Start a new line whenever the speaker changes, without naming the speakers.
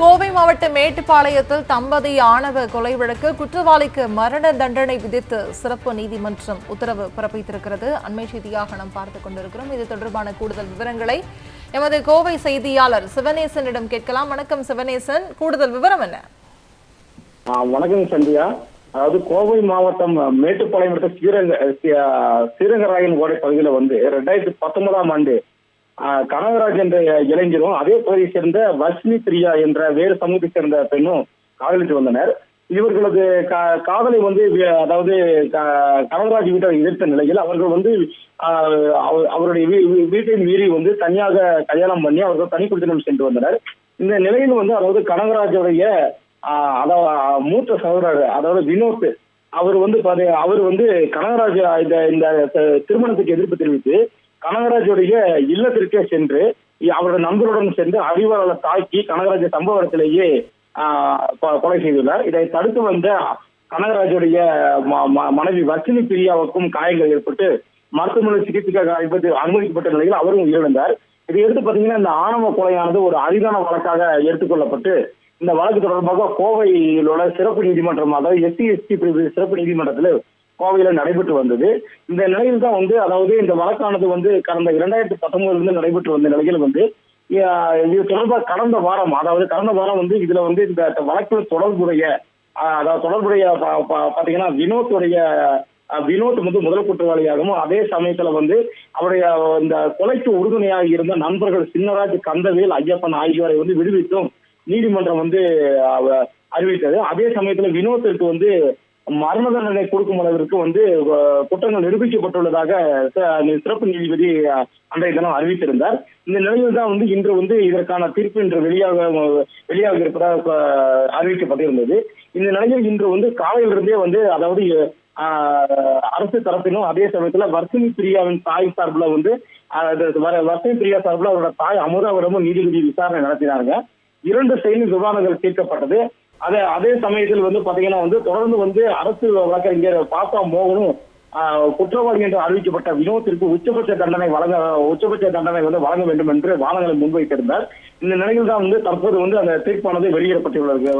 கோவை மாவட்டம் மேட்டுப்பாளையத்தில் தம்பதி ஆணவ கொலை வழக்கு குற்றவாளிக்கு மரண தண்டனை விதித்து சிறப்பு நீதிமன்றம் உத்தரவு பிறப்பித்திருக்கிறது. அண்மை செய்தியாக நாம் பார்த்துக் கொண்டிருக்கிறோம். இது தொடர்பான கூடுதல் விவரங்களை எமது கோவை செய்தியாளர் சிவனேசனிடம் கேட்கலாம். வணக்கம் சிவனேசன். கூடுதல் விவரம் என்ன?
வணக்கம் சந்தியா. அதாவது கோவை மாவட்டம் மேட்டுப்பாளையம் அடுத்த ஸ்ரீரங்க ஸ்ரீரங்கராயன் ஓடை பகுதியில் வந்து ரெண்டாயிரத்தி பத்தொன்பதாம் ஆண்டு கனகராஜ் என்ற இளைஞரும் அதே பகுதியை சேர்ந்த வர்ஷினி பிரியா என்ற வேறு சமூகத்தை சேர்ந்த பெண்ணும் காதலித்து வந்தனர். இவர்களது கா- காதலை வந்து அதாவது க- கனகராஜ் வீட்டை எதிர்த்த நிலையில் அவர்கள் வந்து அவ- அவருடைய வீ- வீட்டை மீறி வந்து தனியாக கல்யாணம் பண்ணி அவர்கள் தனி குடித்தனம் சென்று வந்தனர். இந்த நிலையில் வந்து அதாவது கனகராஜுடைய அதாவது மூத்த சகோதரர் அதாவது வினோத் அவர் வந்து அவர் வந்து கனகராஜ் இந்த இந்த திருமணத்துக்கு எதிர்ப்பு தெரிவித்து கனகராஜுடைய இல்லத்திற்கே சென்று அவரோட நண்பருடன் சென்று அறிவாளரை தாக்கி கனகராஜ சம்பவ இடத்திலேயே ஆஹ் கொ- கொலை செய்துள்ளார். இதை தடுத்து வந்த கனகராஜுடைய ம- ம- மனைவி வர்ஷினி பிரியாவுக்கும் காயங்கள் ஏற்பட்டு மருத்துவமனை சிகிச்சைக்காக அனுமதிக்கப்பட்ட நிலையில் அவரும் உயிரிழந்தார். இதை எடுத்து பாத்தீங்கன்னா இந்த ஆணவ கொலையானது ஒரு அரிதான வழக்காக எடுத்துக்கொள்ளப்பட்டு இந்த வழக்கு தொடர்பாக கோவையில் உள்ள சிறப்பு நீதிமன்றம் அதாவது எஸ்சி எஸ்டி பிரிவு சிறப்பு நீதிமன்றத்தில் கோவையில நடைபெற்று வந்தது. இந்த நிலையில் தான் வந்து அதாவது இந்த வழக்கானது வந்து கடந்த இரண்டாயிரத்தி பத்தொன்பதுல இருந்து நடைபெற்று வந்த நிலையில் வந்து இது தொடர்பாக கடந்த வாரம் அதாவது கடந்த வாரம் வந்து இதுல வந்து இந்த வழக்கில் தொடர்புடைய அதாவது தொடர்புடைய பா- பா- பாத்தீங்கன்னா வினோத்துடைய வினோத் வந்து முதல் குற்றவாளியாகவும் அதே சமயத்துல வந்து அவருடைய இந்த கொலைக்கு உறுதுணையாக இருந்த நண்பர்கள் சின்னராஜ் கந்தவேல் ஐயப்பன் ஆகியோரை வந்து விடுவித்தும் நீதிமன்றம் வந்து அறிவித்தது. அதே சமயத்துல வினோத்திற்கு வந்து மரண தண்டனை கொடுக்கும் அளவிற்கு வந்து குற்றங்கள் நிரூபிக்கப்பட்டுள்ளதாக சிறப்பு நீதிபதி அன்றைய தினம் அறிவித்திருந்தார். இந்த நிலையில் தான் வந்து இன்று வந்து இதற்கான தீர்ப்பு இன்று வெளியாக வெளியாக இருப்பதாக அறிவிக்கப்பட்டிருந்தது. இந்த நிலையில் இன்று வந்து காலையிலிருந்தே வந்து அதாவது ஆஹ், அரசு தரப்பிலும் அதே சமயத்துல வர்ஷினி பிரியாவின் தாய் சார்பில் வந்து ஆஹ், பிரியா சார்பில் அவரோட தாய் அமுதாவரமும் நீதிபதி விசாரணை நடத்தினாங்க இரண்டு செயலில் விவாதங்கள் கேட்கப்பட்டது அதே அதே சமயத்தில் வந்து பாத்தீங்கன்னா வந்து தொடர்ந்து வந்து அரசு வழக்கறிஞர் பாப்பா மோகனும் குற்றவாளி என்று அறிவிக்கப்பட்ட வினோத்திற்கு உச்சபட்ச தண்டனை வழங்க உச்சபட்ச தண்டனை வந்து வழங்க வேண்டும் என்று வானங்களை முன்வைத்திருந்தார். இந்த நிலையில் தான் வந்து தற்போது வந்து அந்த தீர்ப்பானது வெளியிடப்பட்டுள்ளது.